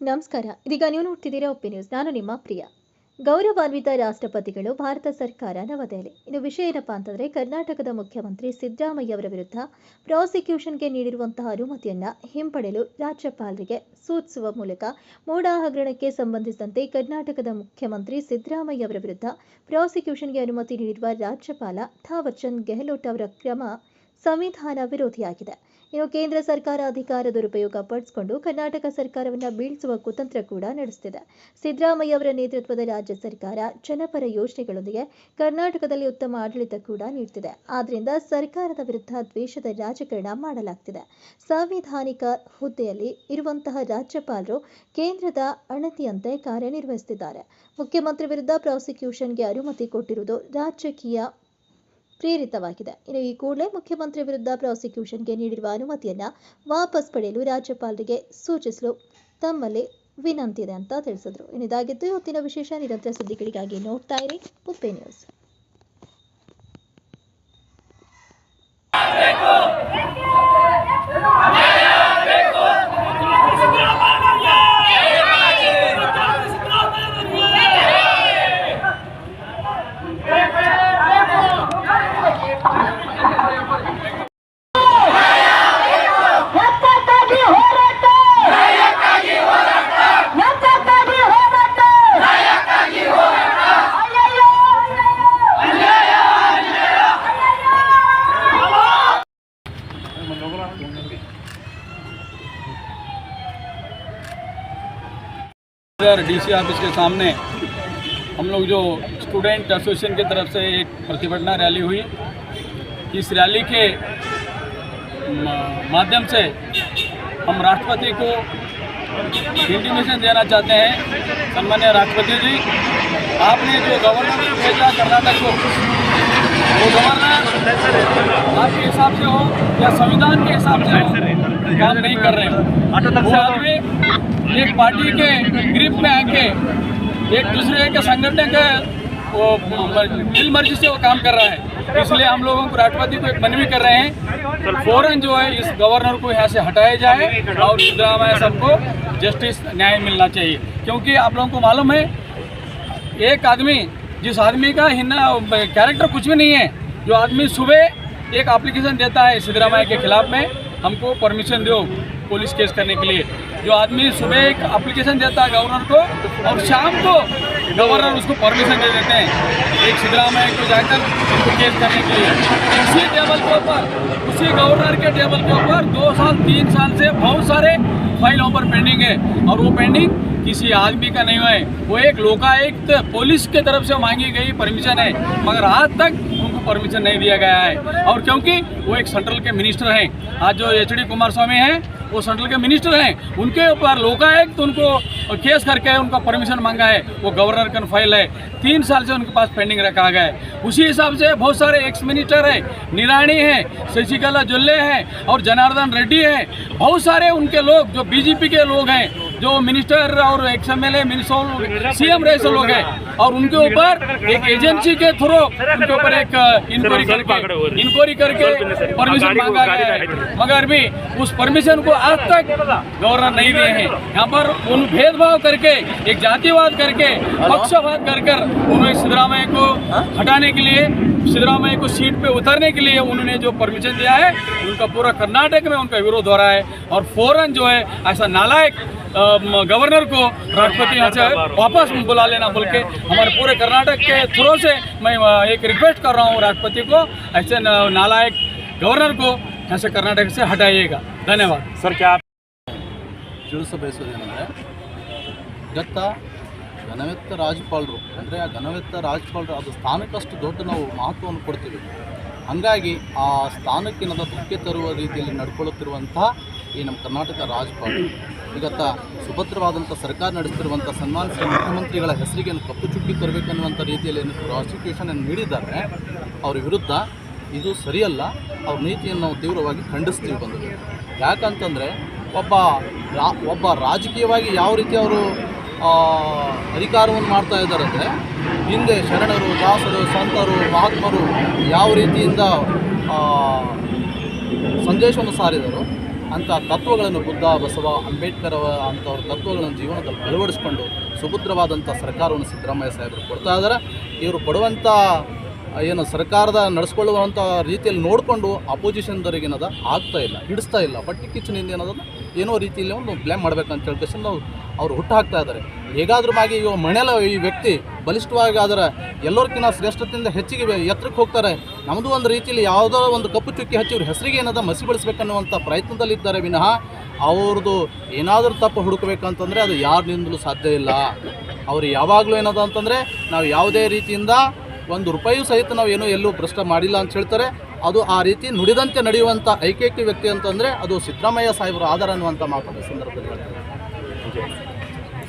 ನಮಸ್ಕಾರ. ಇದೀಗ ನೀವು ನೋಡ್ತಿದ್ದೀರಾ ಒಪ್ಪಿ ನ್ಯೂಸ್. ನಾನು ನಿಮ್ಮ ಪ್ರಿಯ. ಗೌರವಾನ್ವಿತ ರಾಷ್ಟ್ರಪತಿಗಳು ಭಾರತ ಸರ್ಕಾರ ನವದೆಹಲಿ. ಇನ್ನು ವಿಷಯ ಏನಪ್ಪಾ ಅಂತಂದ್ರೆ, ಕರ್ನಾಟಕದ ಮುಖ್ಯಮಂತ್ರಿ ಸಿದ್ದರಾಮಯ್ಯ ಅವರ ವಿರುದ್ಧ ಪ್ರಾಸಿಕ್ಯೂಷನ್ಗೆ ನೀಡಿರುವಂತಹ ಅನುಮತಿಯನ್ನ ಹಿಂಪಡೆಯಲು ರಾಜ್ಯಪಾಲರಿಗೆ ಸೂಚಿಸುವ ಮೂಲಕ ಮೂಡ ಹಗರಣಕ್ಕೆ ಸಂಬಂಧಿಸಿದಂತೆ ಕರ್ನಾಟಕದ ಮುಖ್ಯಮಂತ್ರಿ ಸಿದ್ದರಾಮಯ್ಯ ಅವರ ವಿರುದ್ಧ ಪ್ರಾಸಿಕ್ಯೂಷನ್ಗೆ ಅನುಮತಿ ನೀಡಿರುವ ರಾಜ್ಯಪಾಲ ಥಾವರ್ಚಂದ್ ಗೆಹ್ಲೋಟ್ ಅವರ ಕ್ರಮ ಸಂವಿಧಾನ ವಿರೋಧಿಯಾಗಿದೆ. ಇನ್ನು ಕೇಂದ್ರ ಸರ್ಕಾರ ಅಧಿಕಾರ ದುರುಪಯೋಗ ಪಡಿಸಿಕೊಂಡು ಕರ್ನಾಟಕ ಸರ್ಕಾರವನ್ನು ಬೀಳಿಸುವ ಕುತಂತ್ರ ಕೂಡ ನಡೆಸುತ್ತಿದೆ ಸಿದ್ದರಾಮಯ್ಯ ಅವರ ನೇತೃತ್ವದ ರಾಜ್ಯ ಸರ್ಕಾರ ಜನಪರ ಯೋಜನೆಗಳೊಂದಿಗೆ ಕರ್ನಾಟಕದಲ್ಲಿ ಉತ್ತಮ ಆಡಳಿತ ಕೂಡ ನೀಡುತ್ತಿದೆ ಆದ್ದರಿಂದ ಸರ್ಕಾರದ ವಿರುದ್ಧ ದ್ವೇಷದ ರಾಜಕಾರಣ ಮಾಡಲಾಗ್ತಿದೆ. ಸಾಂವಿಧಾನಿಕ ಹುದ್ದೆಯಲ್ಲಿ ಇರುವಂತಹ ರಾಜ್ಯಪಾಲರು ಕೇಂದ್ರದ ಅಣತಿಯಂತೆ ಕಾರ್ಯನಿರ್ವಹಿಸುತ್ತಿದ್ದಾರೆ ಮುಖ್ಯಮಂತ್ರಿ ವಿರುದ್ಧ ಪ್ರಾಸಿಕ್ಯೂಷನ್ಗೆ ಅನುಮತಿ ಕೊಟ್ಟಿರುವುದು ರಾಜಕೀಯ ಪ್ರೇರಿತವಾಗಿದೆ. ಇನ್ನು ಈ ಕೂಡಲೇ ಮುಖ್ಯಮಂತ್ರಿ ವಿರುದ್ಧ ಪ್ರಾಸಿಕ್ಯೂಷನ್ಗೆ ನೀಡಿರುವ ಅನುಮತಿಯನ್ನು ವಾಪಸ್ ಪಡೆಯಲು ರಾಜ್ಯಪಾಲರಿಗೆ ಸೂಚಿಸಲು ತಮ್ಮಲ್ಲಿ ವಿನಂತಿ ಇದೆ ಅಂತ ತಿಳಿಸಿದ್ರು. ಇನ್ನಿದಾಗಿದ್ದು ಇವತ್ತಿನ ವಿಶೇಷ ನಿರಂತರ ಸುದ್ದಿಗಳಿಗಾಗಿ ನೋಡ್ತಾ ಇರಿ. ಉಪ್ಪೆ ನ್ಯೂಸ್. इधर डीसी ऑफ़िस के सामने हम लोग जो स्टूडेंट एसोसिएशन की तरफ़ से एक प्रतिभटना रैली हुई। इस रैली के माध्यम से हम राष्ट्रपति को इंटीमेशन देना चाहते हैं। सम्मान्य राष्ट्रपति जी, आपने जो गवर्नर भेजा कर्नाटक को वो गवर्नर आपके हिसाब से हो या संविधान के हिसाब से हो काम नहीं कर रहे हो। वो आदमी एक पार्टी के ग्रिप में आके एक दूसरे के संगठन के वो दिल मर्ज़ी से वो काम कर रहा है। इसलिए हम लोगों को राष्ट्रपति को एक मनवी कर रहे हैं फ़ौरन जो है इस गवर्नर को यहाँ से हटाया जाए और सिद्धरामैया सबको जस्टिस न्याय मिलना चाहिए। क्योंकि आप लोगों को मालूम है एक आदमी जिस आदमी का हिन्ना कैरेक्टर कुछ भी नहीं है, जो आदमी सुबह एक एप्लीकेशन देता है सिद्धरामैया के खिलाफ में, हमको परमिशन दो पुलिस केस करने के लिए। जो आदमी सुबह एक एप्लीकेशन देता है गवर्नर को, और शाम को गवर्नर उसको परमिशन दे देते हैं, एक सिद्धरामैया को जाकर केस करने के लिए। उसी टेबल के ऊपर, उसी गवर्नर के टेबल के ऊपर दो साल, तीन साल से बहुत सारे फ़ाइल पर पेंडिंग है, और वो पेंडिंग किसी आदमी का नहीं है। वो एक लोकायुक्त पुलिस के तरफ़ से मांगी गई परमिशन है, मगर आज तक उनको परमिशन नहीं दिया गया है। और क्योंकि वो एक सेंट्रल के मिनिस्टर हैं, आज जो एच डी कुमार स्वामी हैं, वो सेंट्रल के मिनिस्टर हैं, उनके ऊपर लोकायुक्त तो उनको केस करके उनका परमिशन मांगा है। वो गवर्नर का फ़ाइल है, तीन साल से उनके पास पेंडिंग रखा गया है। उसी हिसाब से बहुत सारे एक्स मिनिस्टर है, निराणी है, शशिकला जुल्ले हैं और जनार्दन रेड्डी है। बहुत सारे उनके लोग, जो बीजेपी के लोग हैं जो मिनिस्टर और ex M L A minister CM रहे से लोग हैं और उनके ऊपर एक एजेंसी के थ्रू उनके ऊपर एक इंक्वायरी करके इंक्वायरी करके परमिशन मांगा गया है। मगर भी उस परमिशन को आज तक गवर्नर नहीं दिए हैं। यहाँ पर उन भेदभाव करके एक जातिवाद करके पक्षपात कर कर उन्होंने सिद्धरामैया को हटाने के लिए सिद्धरामैया को सीट पे उतरने के लिए उन्होंने जो परमिशन दिया है उनका पूरा कर्नाटक में उनका विरोध हो रहा है। और फ़ौरन जो है ऐसा नालायक गवर्नर को राष्ट्रपति यहाँ से वापस बुला लेना बोल के हमारे पूरे कर्नाटक के थ्रू से मैं अ, एक रिक्वेस्ट कर रहा हूँ राष्ट्रपति को ऐसे न- नालायक गवर्नर को यहाँ से कर्नाटक से हटाइएगा धन्यवाद सर क्या आप ತಿಳಿಸ ಬಯಸೋದೇನೆಂದರೆ ಗತ ಘನವೆತ್ತ ರಾಜ್ಯಪಾಲರು ಅಂದರೆ ಆ ಘನವೆತ್ತ ರಾಜ್ಯಪಾಲರು ಅದು ಸ್ಥಾನಕ್ಕಷ್ಟು ದೊಡ್ಡ ನಾವು ಮಹತ್ವವನ್ನು ಕೊಡ್ತೀವಿ ಹಾಗಾಗಿ ಆ ಸ್ಥಾನಕ್ಕೆ ನಾವು ಧಕ್ಕೆ ತರುವ ರೀತಿಯಲ್ಲಿ ನಡ್ಕೊಳ್ಳುತ್ತಿರುವಂತಹ ಈ ನಮ್ಮ ಕರ್ನಾಟಕ ರಾಜ್ಯಪಾಲ ಇವತ್ತ ಸುಭದ್ರವಾದಂಥ ಸರ್ಕಾರ ನಡೆಸ್ತಿರುವಂಥ ಸನ್ಮಾನಿಸಿದ ಮುಖ್ಯಮಂತ್ರಿಗಳ ಹೆಸರಿಗೆ ಕಪ್ಪು ಚುಕ್ಕಿ ತರಬೇಕನ್ನುವಂಥ ರೀತಿಯಲ್ಲಿ ಏನು ಪ್ರಾಸಿಕ್ಯೂಷನ್ ನೀಡಿದ್ದಾರೆ ಅವರ ವಿರುದ್ಧ ಇದು ಸರಿಯಲ್ಲ, ಅವ್ರ ನೀತಿಯನ್ನು ನಾವು ತೀವ್ರವಾಗಿ ಖಂಡಿಸ್ತೀವಿ ಬಂದು ಯಾಕಂತಂದರೆ ಒಬ್ಬ ರಾ, ಒಬ್ಬ ರಾಜಕೀಯವಾಗಿ ಯಾವ ರೀತಿ ಅವರು ಅಧಿಕಾರವನ್ನು ಮಾಡ್ತಾ ಇದ್ದಾರೆ ಅಂದರೆ ಹಿಂದೆ ಶರಣರು, ದಾಸರು, ಸಂತರು, ಮಹಾತ್ಮರು ಯಾವ ರೀತಿಯಿಂದ ಸಂದೇಶವನ್ನು ಸಾರಿದರು ಅಂಥ ತತ್ವಗಳನ್ನು ಬುದ್ಧ ಬಸವ ಅಂಬೇಡ್ಕರ್ ಅಂಥವ್ರ ತತ್ವಗಳನ್ನು ಜೀವನದಲ್ಲಿ ಅಳವಡಿಸ್ಕೊಂಡು ಸುಭದ್ರವಾದಂಥ ಸರ್ಕಾರವನ್ನು ಸಿದ್ದರಾಮಯ್ಯ ಸಾಹೇಬರು ಕೊಡ್ತಾ ಇದ್ದಾರೆ. ಇವರು ಕೊಡುವಂಥ ಏನು ಸರ್ಕಾರದ ನಡೆಸ್ಕೊಳ್ಳುವಂಥ ರೀತಿಯಲ್ಲಿ ನೋಡಿಕೊಂಡು ಅಪೋಸಿಷನ್ದವ್ರಿಗೆ ಏನದ ಆಗ್ತಾ ಇಲ್ಲ, ಹಿಡಿಸ್ತಾ ಇಲ್ಲ. ಬಟ್ ಕಿಚ್ಚಿನಿಂದ ಏನದ ಏನೋ ರೀತಿಯಲ್ಲಿ ಒಂದು ಬ್ಲೇಮ್ ಮಾಡ್ಬೇಕಂತ ಹೇಳ್ಕೊಂಡು ಅವ್ರು ಹುಟ್ಟು ಹಾಕ್ತಾ ಇದ್ದಾರೆ. ಹೇಗಾದ್ರೂ ಮಾಗಿ ಇವ ಮನೆಯಲ್ಲ ಈ ವ್ಯಕ್ತಿ ಬಲಿಷ್ಠವಾಗಿ ಅದರ ಎಲ್ಲರಿಗಿಂತ ಶ್ರೇಷ್ಠತೆಯಿಂದ ಹೆಚ್ಚಿಗೆ ಎತ್ತರಕ್ಕೆ ಹೋಗ್ತಾರೆ. ನಮ್ಮದು ಒಂದು ರೀತಿಯಲ್ಲಿ ಯಾವುದೋ ಒಂದು ಕಪ್ಪು ಚುಕ್ಕಿ ಹಚ್ಚಿ ಇವ್ರ ಹೆಸರಿಗೆ ಏನಾದ ಮಸಿ ಬಳಸ್ಬೇಕನ್ನುವಂಥ ಪ್ರಯತ್ನದಲ್ಲಿದ್ದಾರೆ ವಿನಃ ಅವ್ರದ್ದು ಏನಾದರೂ ತಪ್ಪು ಹುಡುಕಬೇಕಂತಂದರೆ ಅದು ಯಾರಿನಿಂದಲೂ ಸಾಧ್ಯ ಇಲ್ಲ. ಅವರು ಯಾವಾಗಲೂ ಏನದ ಅಂತಂದರೆ ನಾವು ಯಾವುದೇ ರೀತಿಯಿಂದ ಒಂದು ರೂಪಾಯಿಯೂ ಸಹಿತ ನಾವು ಏನೂ ಎಲ್ಲೂ ಭ್ರಷ್ಟ ಮಾಡಿಲ್ಲ ಅಂತ ಹೇಳ್ತಾರೆ. ಅದು ಆ ರೀತಿ ನುಡಿದಂತೆ ನಡೆಯುವಂಥ ಐಕೈಕ ವ್ಯಕ್ತಿ ಅಂತಂದರೆ ಅದು ಸಿದ್ದರಾಮಯ್ಯ ಸಾಹೇಬರು ಆಧಾರ ಅನ್ನುವಂಥ ಮಾತನ್ನು ಸಂದರ್ಭದಲ್ಲಿ